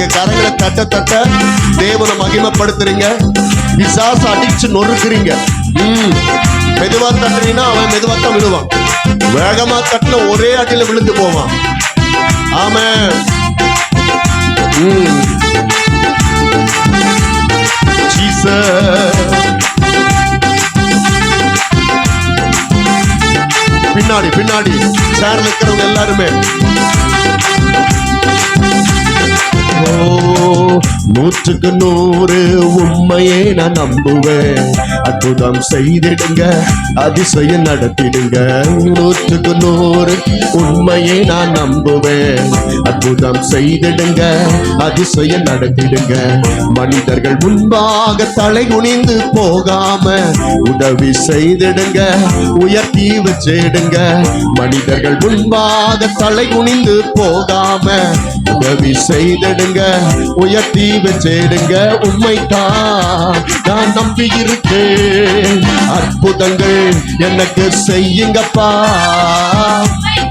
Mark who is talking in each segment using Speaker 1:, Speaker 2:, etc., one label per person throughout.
Speaker 1: நீங்க கரங்களை தட்ட தட்ட தேவனை மகிமைப்படுத்துறீங்க. பிசாசு அடிச்சு நொறுக்குறீங்க. ம். மெதுவா தட்டுறீங்கன்னா அவன் மெதுவா தான் விழுவான். வேகமா தட்டின ஒரே அடியில விழுந்து போவான். ஆம ம். பின்னாடி பின்னாடி. சேர்ல இருக்கிறவங்க எல்லாருமே. நூற்றுக்கு நூறு உண்மையே நான் நம்புவேன். அற்புதம் செய்திடுங்க அதிசயம் நடத்திடுங்க. நூற்றுக்கு நூறு உண்மையே நான் நம்புவேன். அற்புதம் செய்திடுங்க அதிசயம் நடத்திடுங்க. மனிதர்கள் முன்பாக தலை குனிந்து போகாம உதவி செய்திடுங்க உயர்த்தி வச்சிடுங்க மனிதர்கள் முன்பாக தலை குனிந்து போகாம உதவி செய்திடுங்க. உயர்த்தி வச்சிடுங்க உண்மைதான். நான் நம்பி இருக்கேன் அற்புதங்கள் எனக்கு செய்யுங்கப்பா.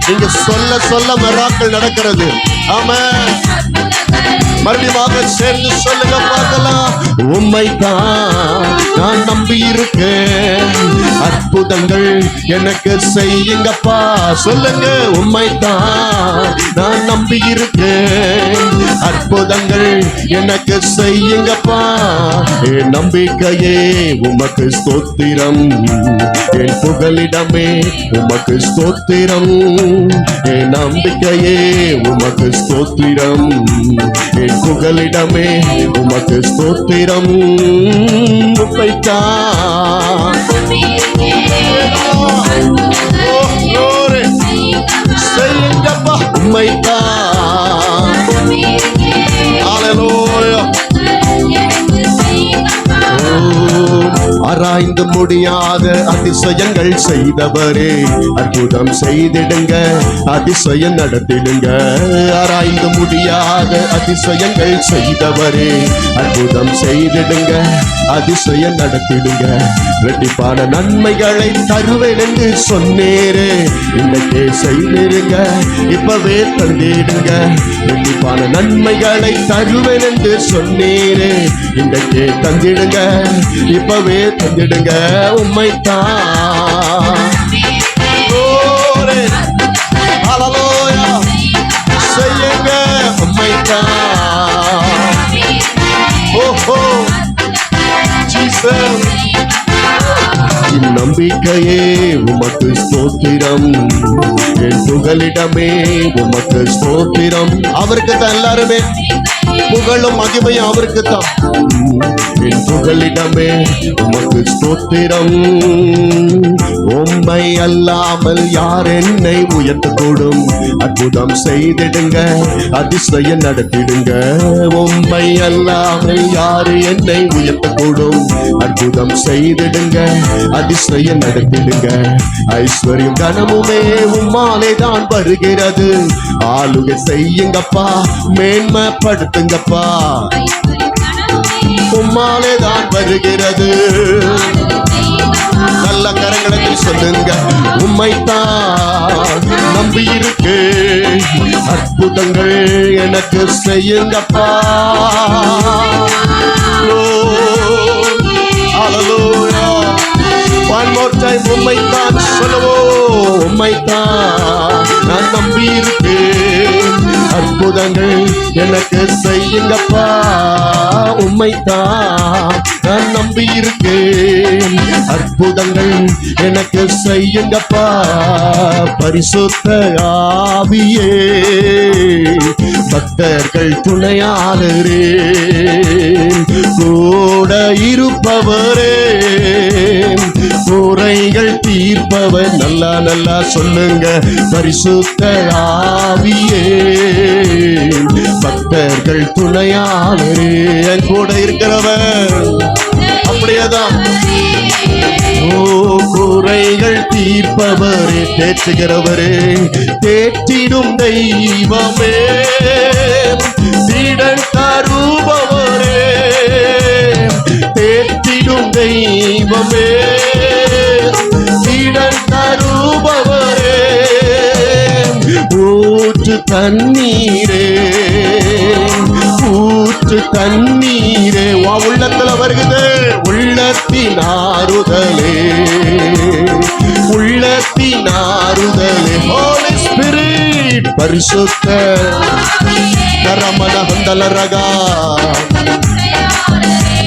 Speaker 1: நீங்க சொல்ல சொல்ல மெராக்கள் நடக்கிறது. ஆமா மறுபடியும் சேர்ந்து சொல்லுங்க பார்க்கலாம். உண்மைதான் நான் நம்பி இருக்கேன் அற்புதங்கள் எனக்கு செய்யுங்கப்பா. சொல்லுங்க உண்மைதான் நான் நம்பி இருக்கேன் அற்புதங்கள் எனக்கு செய்யுங்கப்பா. என் நம்பிக்கையே உமக்கு ஸ்தோத்திரம். என் புகலிடமே உமக்கு ஸ்தோத்திரம். என் நம்பிக்கையே உமக்கு ஸ்தோத்திரம். என் புகலிடமே உமக்கு ஸ்தோத்திரம். உண்மைத்தான் செய்யுங்கப்பா உண்மைத்தான் Hallelujah. ஆராய்ந்து முடியாத அதிசயங்கள் செய்தவரே. அற்புதம் செய்திடுங்க அதிசயம் நடத்திடுங்க. ஆராய்ந்து முடியாத அதிசயங்கள் செய்தவரே. அற்புதம் செய்திடுங்க அதிசயம் நடத்திடுங்க. ரெட்டிப்பான நன்மைகளை தருவேன் என்று சொன்னேரே. இன்னைக்கே செய்திருங்க இப்பவே தந்திடுங்க. ரெட்டிப்பான நன்மைகளை தருவேன் என்று சொன்னேரே. இன்றைக்கே தந்திடுங்க இப்பவே தந்திடுங்க. Glory. Hallelujah. செய்யுங்க உண்மைத்தான் ஓஹோ. ஜீசஸ் என் நம்பிக்கையே உமக்கு ஸ்தோத்திரம். என் புகலிடமே உமக்கு ஸ்தோத்திரம். அவருக்கு தான் எல்லாருமே புகழும் மகிமையும் அவருக்கு தான் என் புகழிடமே உமக்கு ஸ்தோத்திரம். உம்மை அல்லாமல் யார் என்னை உயர்த்தக்கூடும் அற்புதம் செய்திடுங்க அதிசயம் நடத்திடுங்க. உம்மை அல்லாமல் யார் என்னை உயர்த்தக்கூடும் அற்புதம் செய்திடுங்க அதிசயம் நடத்திடுங்க. ஐஸ்வர்யம் கனமுமே உம்மாலே தான் வருகிறது. ஆளுகை செய்யுங்கப்பா மேன்மைப்படுத்துங்க. மேன்மைப்படுத்துங்கப்பா உம்மாலே தான் வருகிறது. நல்ல கரங்களத்தில் சொல்லுங்க. உம்மைத்தான் நம்பி இருக்கு. அற்புதங்கள் எனக்கு செய்யுங்கப்பா. One more time, உம்மைத்தான் சொல்லுவோம். உம்மைத்தான் நான் நம்பி இருக்கேன். அற்புதங்கள் எனக்கு எங்கப்பா உம்மைத்தான் நான் நம்பி இருக்கேன் அற்புதங்கள் எனக்கு செய்யுங்கப்பா பரிசுத்த ஆவியே. பக்தர்கள் துணையாளரே கூட இருப்பவரே. தீர்ப்பவர் நல்லா நல்லா சொல்லுங்க. பரிசுத்த ஆவியே. பக்தர்கள் துணையாளரே. என் கூட இருக்கிறவர். அப்படியேதான். ஓ குறைகள் தீர்ப்பவரே தேற்றுகிறவரே. தேற்றிடும் தெய்வமே. திடன் தருபவரே. தேற்றிடும் தெய்வமே. ஊற்று தண்ணீரே. ஊற்று தண்ணீரே. வா உள்ளத்துல வருகுது. உள்ளத்தின் ஆறுதலே. உள்ளத்தின் ஆறுதலே. ஹோலி ஸ்பிரிட் பரிசுத்த கரமன ஹந்தலரகா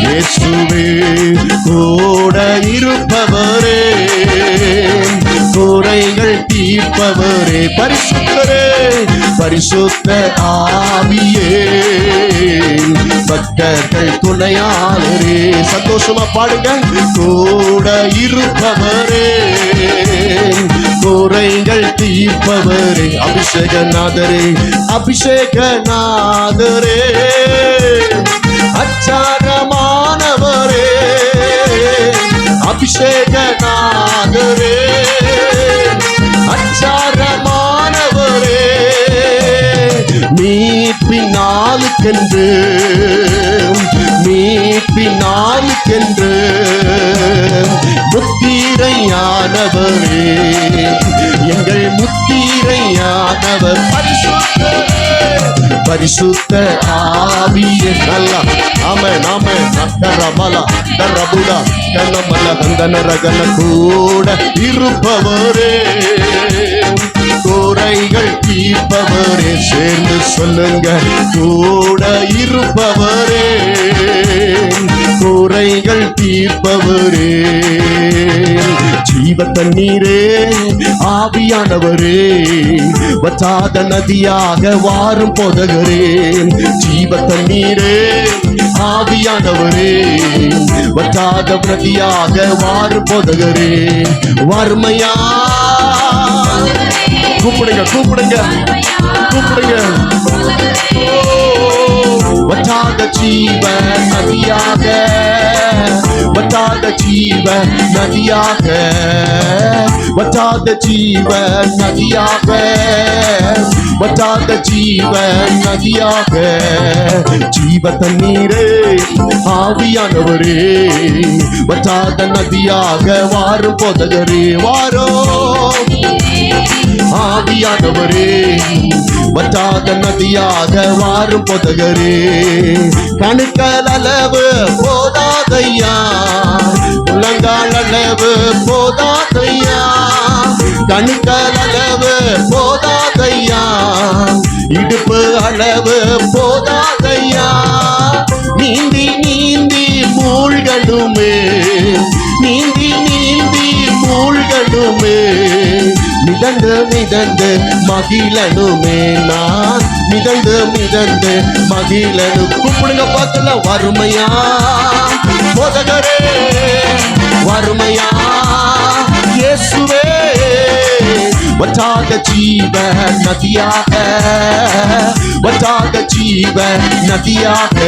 Speaker 1: இயேசுவே கூட இருப்பவரே. ஜீவிப்பவரே பரிசுத்தரே பரிசுத்த ஆவியே. பக்தர்கள் துணையாளரே சந்தோஷமா பாடுங்க. கூட இருப்பவரே குறைகள் தீர்ப்பவரே அபிஷேகநாதரே அபிஷேகநாதரே. அச்சாரமானவரே அபிஷேகநாதரே. அச்சாரமானவரே மீட்பினாலுக்கென்று மீட்பினாலுக்கென்று முத்திரையானவரே எங்கள் முத்திரையானவர். பரிசுத்த ஆவிய நல்லா ஆம நாம நக்கரமல கரபுடா கனமல கந்தன ரகன கூட இருப்பவரே. குறைகள் தீர்ப்பவரே சேர்ந்து சொல்லுங்க கூட இருப்பவரே. குறைகள் தீர்ப்பவரே. ஜீவ தண்ணீரே ஆவியானவரே. வற்றாத நதியாக வாரும் போதகரே. ஜீவ தண்ணீரே ஆவியானவரே. வற்றாத நதியாக வாரும் போதகரே. வறுமையா கூப்பிடுங்க கூப்பிடுங்க கூப்பிடுங்க. வற்றாத ஜீவ நதியாக வற்றாத ஜீவ நதியாக வற்றாத ஜீவ நதியாக வற்றாத ஜீவ நதியாக. ஜீவ தண்ணீரே ஆவியானவரே வற்றாத நதியாக வாரும் போதகரே வாரோ. ஆவியானவரே வற்றாத நதியாக வாரும் பொதகரே. கணுக்கள் அளவு போதாதையா? உலங்கால் அளவு போதாதையா? கணுக்கள் அளவு போதாதையா? இடுப்பு அளவு போதாதையா? நீந்தி நீந்தி மூழ்கணுமே மிதந்து மிதந்து மகிழனுமே நான் மிதந்து மிதந்து மகிழனு கூப்பிடுங்க பார்த்துல வறுமையா. போதகரே வறுமையா. இயேசுவே வற்றாத ஜீவ நதியாக. வற்றாத ஜீவ நதியாக.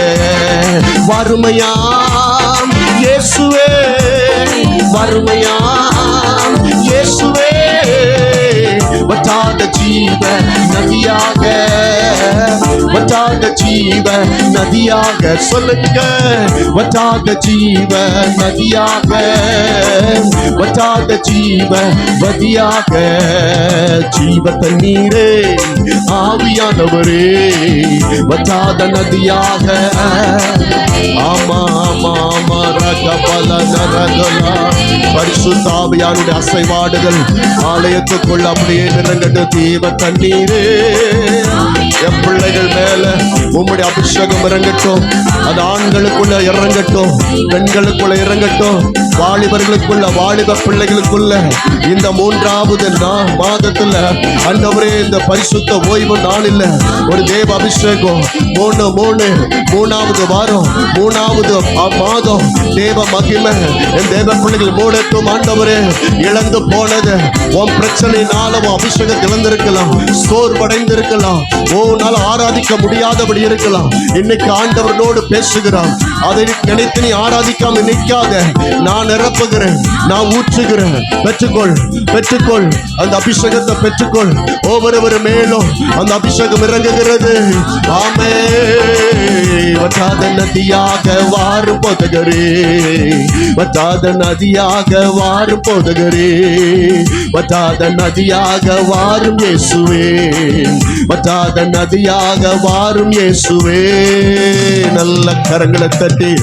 Speaker 1: வறுமையாம் இயேசுவே வறுமையாம் இயேசுவே வற்றாத ஜீவ நதியாக வற்றாத ஜீவ நதியாக சொல்லுங்க வற்றாத ஜீவ நதியாக வற்றாத ஜீவ நதியாக ஜீவ தண்ணீரே ஆவியானவரே வற்றாத நதியாக ஆமா ஆமா ஆமா ரகபல நரகலா பரிசுத்தாவியானுடைய அசைவாடுகள் ஆலயத்துக்குள் அப்படியே நிறங்கட்டு தீவ தண்ணீரே. என் பிள்ளைகள் மேல உம்முடைய அபிஷேகம் இறங்கட்டும். அது ஆண்களுக்குள்ள இறங்கட்டும். பெண்களுக்குள்ள இறங்கட்டும். வாலிபர்களுக்குள்ள வாலிப பிள்ளைகளுக்குள்ள இந்த மூன்றாவது நான் மாதத்துல அண்டவரே இந்த பரிசுத்த ஓய்வு நாளில் ஒரு தேவ அபிஷேகம். மூணு மூணு மூணாவது வாரம் மூணாவது ஆ- மாதம் தேவ மகிமை. என் தேவ பிள்ளைகள் மூடட்டும் ஆண்டவரே இழந்து போனது. உன் பிரச்சனையினால உன் அபிஷேகம் இழந்திருக்கலாம் சோர்வடைந்திருக்கலாம். உன்னால ஆராதிக்க முடியாதபடி இருக்கலாம். இன்னைக்கு ஆண்டவர்களோடு பேசுகிறான் அதை நினைத்து நீ ஆராதிக்காம நிற்காத. நான் நிரப்புகிறேன். நான் ஊற்றுகிறேன். பெற்றுக்கொள். பெற்றுக்கொள். அந்த அபிஷேகத்தை பெற்றுக்கொள். ஒவ்வொருவர் மேலும் அந்த அபிஷேகம் இறங்குகிறது. ஆமே வற்றாத நதியாக வாரும் போதகரே. வற்றாத நதியாக வாரும் போதகரே. வற்றாத நதியாக வாரும் இயேசுவே. வற்றாத நதியாக வாரும் இயேசுவே. நல்ல கரங்களை தட்டி